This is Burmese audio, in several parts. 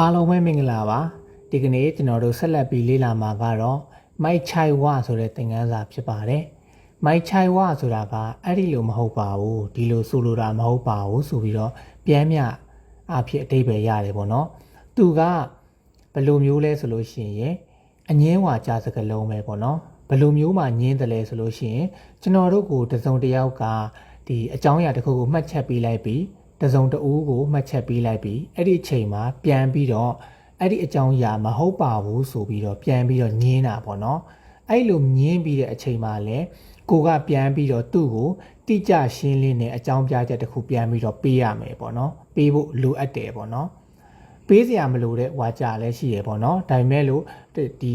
အားလုံးပဲမင်္ဂလာပါဒီကနေ့ကျွန်တော်တို့ဆက်လက်ပြီးလေ့လာမှာကတော့မိုက်ချိုင်ဝဆိုတဲ့သင်ခန်းစာဖြစ်ပါတယ်မိုက်ချိုင်ဝဆိုတာကအဲ့ဒီလိုမဟုတ်ပါဘူးဒီလိုဆိုလိုတာမဟုတ်ပါဘူးဆိုပြီးတော့ပြန်မြအဖြစ်အတိတ်ပဲရတယ်ပေါ့နော်သူကဘယ်လိုမျိုးလဲဆိုလို့ရှိရင်အငင်းဝါကြစကလုံးပဲပေါ့နော်ဘယ်လိုမျိုးမှညင်းတယ်လဲဆိုလို့ရှိရင်ကျွန်တော်တို့ကိုတစုံတစ်ယောက်ကဒီအကြောင်းအရာတစ်ခုကိုမှတ်ချက်ပေးလိုက်ပြီး တစုံတဦးကိုမှတ်ချက်ပေးလိုက်ပြီးအဲ့ဒီအချိန်မှာပြန်ပြီးတော့အဲ့ဒီအကြောင်းအရာမဟုတ်ပါဘူးဆိုပြီးတော့ပြန်ပြီးတော့ညင်းတာပေါ့နော်အဲ့လိုညင်းပြီးတဲ့အချိန်မှာလည်းကိုကပြန်ပြီးတော့သူ့ကိုတိကျရှင်းလင်းတဲ့အကြောင်းပြချက်တစ်ခုပြန်ပြီးတော့ပေးရမယ်ပေါ့နော်ပေးဖို့လိုအပ်တယ်ပေါ့နော်ပေးစရာမလိုတဲ့ဝါကြလည်းရှိရပေါ့နော်ဒါပေမဲ့လို့ဒီ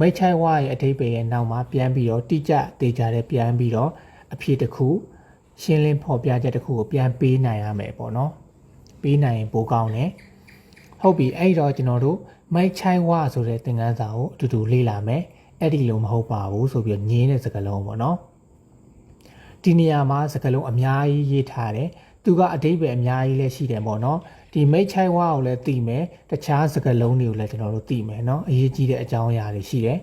မိတ်ချိုင်ဝါရဲ့အထိပ္ပယ်ရဲ့နောက်မှာပြန်ပြီးတော့တိကျတေချာတဲ့ပြန်ပြီးတော့အဖြစ်တစ်ခု ရှင်းလင်းဖော်ပြချက်တစ်ခုကိုပြန်ပေးနိုင်ရမယ်ပေါ့နော်ပေးနိုင်ရင်ပိုကောင်းတယ်ဟုတ်ပြီအဲ့တော့ကျွန်တော်တို့မိုက်ချိုင်ဝါဆိုတဲ့သင်ခန်းစာကိုအတူတူလေ့လာမယ်အဲ့ဒီလိုမဟုတ်ပါဘူးဆိုပြီးညင်းတဲ့စကားလုံးပေါ့နော်ဒီနေရာမှာစကားလုံးအများကြီးရေးထားတယ်သူကအတိပ္ပယ်အများကြီးလည်းရှိတယ်ပေါ့နော်ဒီမိတ်ချိုင်ဝါကိုလည်းသိမယ်တခြားစကားလုံးတွေကိုလည်းကျွန်တော်တို့သိမယ်เนาะအရေးကြီးတဲ့အကြောင်းအရာတွေရှိတယ်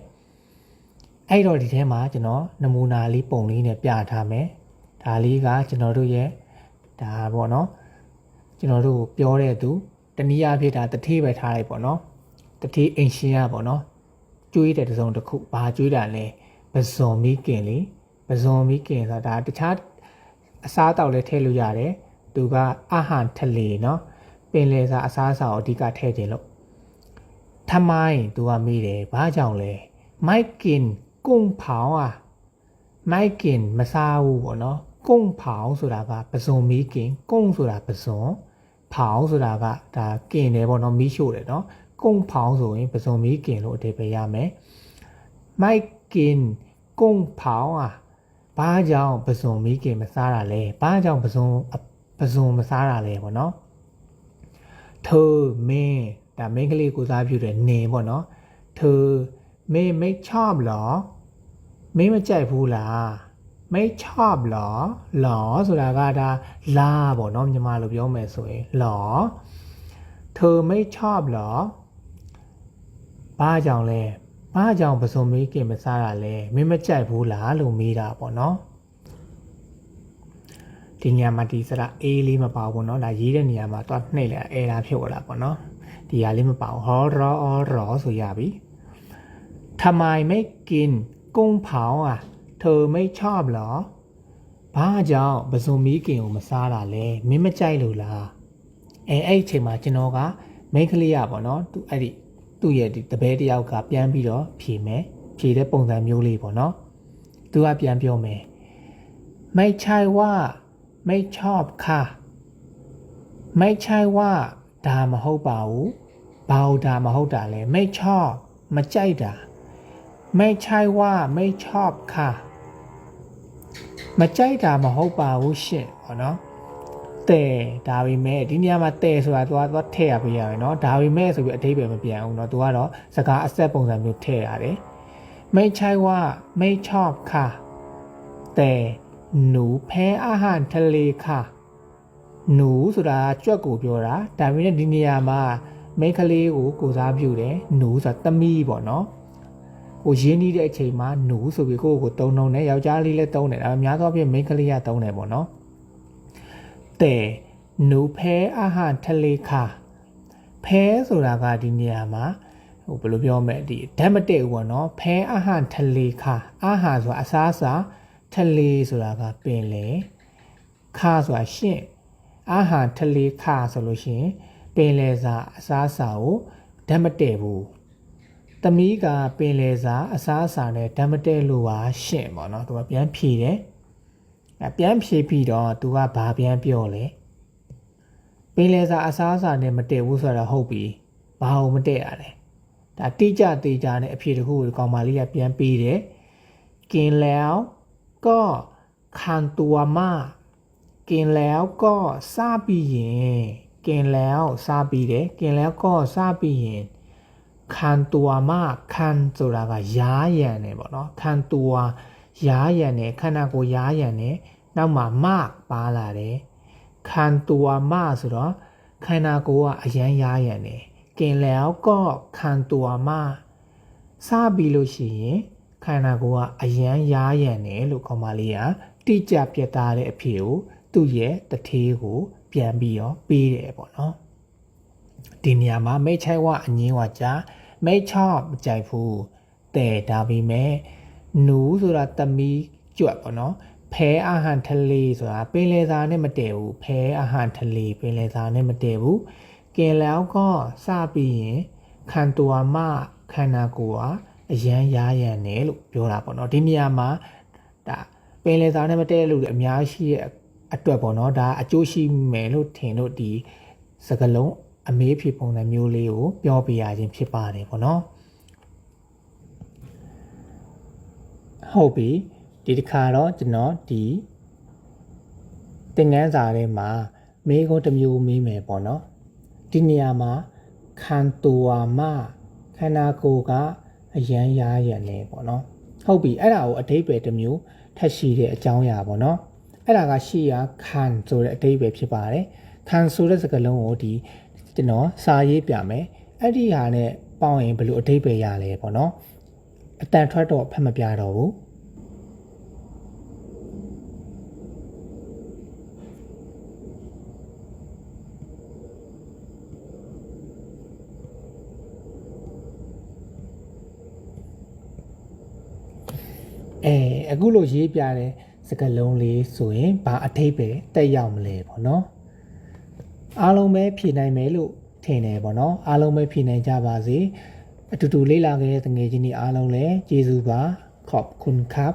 အဲ့တော့ဒီထဲမှာကျွန်တော်နမူနာလေးပုံလေးနဲ့ပြထားမယ် ဒါလေးကကျွန်တော်တို့ရဲ့ဒါပေါ့နော်ကျွန်တော်တို့ပြောတဲ့သူတနည်းအားဖြင့်ဒါတတိပဲထားလိုက်ပေါ့နော်တတိအင်ရှင်ရပေါ့နော်ကျွေးတဲ့တစုံတစ်ခုဘာကျွေးတာလဲပဇွန်မီကင်လေပဇွန်မီကင်ဆိုတာဒါတခြားအစားအသောက်လည်းထည့်လို့ရတယ်သူကအာဟာရထလေနော်ပင်လယ်စာအစားအစာကိုအဓိကထည့်ခြင်းလို့ထမိုင်းသူကမိတယ်ဘာကြောင့်လဲမိုက်ကင်ကုံဖောင်းอ่ะမိုက်ကင်မစားဘူးပေါ့နော် ကုံဖောင်ဆိုတာကပဇွန်မီးကင်ကုံဆိုတာပဇွန်ဖောင်ဆိုတာကဒါကင်တယ်ပေါ့နော်မီးရှို့တယ်နော်ကုံဖောင်ဆိုရင်ပဇွန်မီးကင်လို့အဓိပ္ပာယ်ရမယ်မိုက်ကင်ကုံဖောင်อ่ะဘာကြောင့်ပဇွန်မီးကင်မစားတာလဲဘာကြောင့်ပဇွန်ပဇွန်မစားတာလဲပေါ့နော်ထိုမင်းဒါမင်းကလေးကိုစားပြုတယ်နေပေါ့နော်ထိုမင်းမိတ်ချော့မလားမင်းမကြိုက်ဘူးလား ไม่ชอบหรอหรอဆိုတာကဒါလာပေါ့နော်မြန်မာလိုပြောမယ်ဆိုရင်หรอเธอไม่ชอบหรอဘာကြောင့်လဲဘာကြောင့်ပစုံမေးကင်မစားတာလဲမင်းမကြိုက်ဘူးလားလို့မေးတာပေါ့နော်ဒီညမှာဒီစရာအေးလေးမပါဘူးเนาะဒါရေးတဲ့နေရာမှာသွားနှိပ်လိုက်အဲဒါဖြစ်သွားတာပေါ့နော်ဒီဟာလေးမပါဘူးဟောရောအော်ရောဆိုရပြီทำไมไม่กินกุ้งเผาอ่ะ ထိုမိတ်ချမလားဘာကြောင့်ပဇွန်မီးကင်ကိုမစားတာလဲမင်းမကြိုက်လို့လားအဲအဲ့အချိန်မှာကျွန်တော်ကမိန်းကလေးရပေါ့နော်သူအဲ့ဒီသူ့ရဲ့ဒီတပည့်တယောက်ကပြန်ပြီးတော့ဖြေမယ်ဖြေတဲ့ပုံစံမျိုးလေးပေါ့နော်သူကပြန်ပြောမယ်မိတ်ချိုင်ဝမိတ်ချော့ခါမိတ်ချိုင်ဝဒါမဟုတ်ပါဘူးဘာလို့ဒါမဟုတ်တာလဲမိတ်ချော့မကြိုက်တာမိတ်ချိုင်ဝမိတ်ချော့ခါ မကြိုက်တာမဟုတ်ပါဘူးရှင့်ဟောနော်တဲ့ဒါပေမဲ့ဒီနေရာမှာတဲ့ဆိုတာသူကသူကထည့်ရပေးရတယ်နော်ဒါပေမဲ့ဆိုပြီးအသေးပဲမပြန်ဘူးเนาะသူကတော့စကားအဆက်ပုံစံမျိုးထည့်ရတယ်ไม่ใช่ว่าไม่ชอบค่ะแต่หนูแพ้อาหารทะเลค่ะหนูဆိုတာကြွက်ကိုပြောတာဒါပေမဲ့ဒီနေရာမှာမိန်းကလေးကိုကိုစားပြုတယ်หนูဆိုတာသမီးပေါ့နော် ဟိုရင်းနှီးတဲ့အချိန်မှာနူဆိုပြီးကိုယ့်ကိုယ်ကိုတုံတုံနဲ့ယောက်ျားလေးလည်းတုံးတယ်ဒါပေမဲ့များသောအားဖြင့်မိန်းကလေးကတုံးတယ်ပေါ့နော်တဲ့နူဖဲအဟထလေခါဖဲဆိုတာကဒီနေရာမှာဟိုဘယ်လိုပြောမလဲဒီဓာတ်မတည့်ဘူးပေါ့နော်ဖဲအဟထလေခါအဟဆိုတာအစားအစာထလေဆိုတာကပင်လေခါဆိုတာရှင့်အဟထလေခါဆိုလို့ရှင်ပင်လေစာအစားအစာကိုဓာတ်မတည့်ဘူး သမီးကပင်လေစာအစားအစာနဲ့ဓာတ်မတည့်လို့ပါရှင့်ပေါ့နော်။သူကပြန်ဖြေတယ်။အဲပြန်ဖြေပြီးတော့သူကဘာပြန်ပြောလဲ။ပင်လေစာအစားအစာနဲ့မတည့်ဘူးဆိုတော့ဟုတ်ပြီ။ဘာလို့မတည့်ရလဲ။ဒါတိကျတေချာနဲ့အဖြေတစ်ခုကိုကောင်မလေးကပြန်ပေးတယ်။กินแล้วก็คันตัวมากกินแล้วก็ซาပြီးရင်กินแล้วซาပြီးတယ်กินแล้วก็ซาပြီးရင် ခံตัวมากခံဆိုတာကရားရံတယ်ပေါ့နော်ခံตัวရားရံတယ်ခန္ဓာကိုယ်ရားရံတယ်နောက်မှာမပါလာတယ်ခံตัวมากဆိုတော့ခန္ဓာကိုယ်ကအရန်ရားရံတယ် ကင်แล้วก็ခံตัวมากစပြီးလို့ရှိရင်ခန္ဓာကိုယ်ကအယမ်းရားရံတယ်လို့ခေါ်ပါလိမ့်อ่ะတိကျပြတ်သားတဲ့အဖြစ်ကိုသူ့ရဲ့တထေးကို ပြန်ပြီးတော့ပေးတယ်ပေါ့နော်ဒီနေရာမှာမိတ်ချိုင်ဝအငင်းဝကြာ မဲချမကြိုက်ဘူးတဲ့ဒါပေမဲ့နူဆိုတာတမီးကြွက်ပေါ့နော်ဖဲအာဟန်ထလေဆိုတာပင်လယ်စာနဲ့မတည်ဘူးဖဲအာဟန်ထလေပင်လယ်စာနဲ့မတည်ဘူးကင်လောက်ကစပြီးရင်ခန္တူမခန္ဓာကိုယ်ဟာအရန်ရာရန်တယ်လို့ပြောတာပေါ့နော်ဒီနေရာမှာဒါပင်လယ်စာနဲ့မတည့်လို့အများရှိရဲ့အတွက်ပေါ့နော်ဒါအကျိုးရှိမယ်လို့ထင်လို့ဒီစကလုံး အမေးဖြစ်ပုံစံမျိုးလေးကိုပြောပြရခြင်းဖြစ်ပါတယ်ပေါ့နော်ဟုတ်ပြီဒီတစ်ခါတော့ကျွန်တော်ဒီသင်ငန်းစာထဲမှာမေးခွန်းတစ်မျိုးမေးမယ်ပေါ့နော်ဒီနေရာမှာခံတူဝါမခန္ဓာကိုယ်ကအရန်ရားရံနေပေါ့နော်ဟုတ်ပြီအဲ့ဒါကိုအတိတ်ပဲတစ်မျိုးထပ်ရှိတဲ့အကြောင်းအရာပေါ့နော်အဲ့ဒါကရှိရခံဆိုတဲ့အတိတ်ပဲဖြစ်ပါတယ်ခံဆိုတဲ့စကားလုံးကိုဒီ ကျွန်တော်စာရေးပြမယ်အဲ့ဒီဟာနဲ့ပေါင်းရင်ဘယ်လိုအတိတ်ပဲရလဲပေါ့နော်အတန်ထွက်တော့ဖတ်မပြတော့ဘူးအဲအခုလိုရေးပြတဲ့စကားလုံးလေးဆိုရင်ဘာအထိပ္ပယ်တက်ရောက်မလဲပေါ့နော် အားလုံးပဲဖြေနိုင်မယ်လို့ထင်တယ်ပေါ့နော်အားလုံးပဲဖြေနိုင်ကြပါစေအတူတူလေ့လာခဲ့တဲ့တငယ်ချင်းတွေအားလုံးလည်းကျေးဇူးပါขอบคุณครับ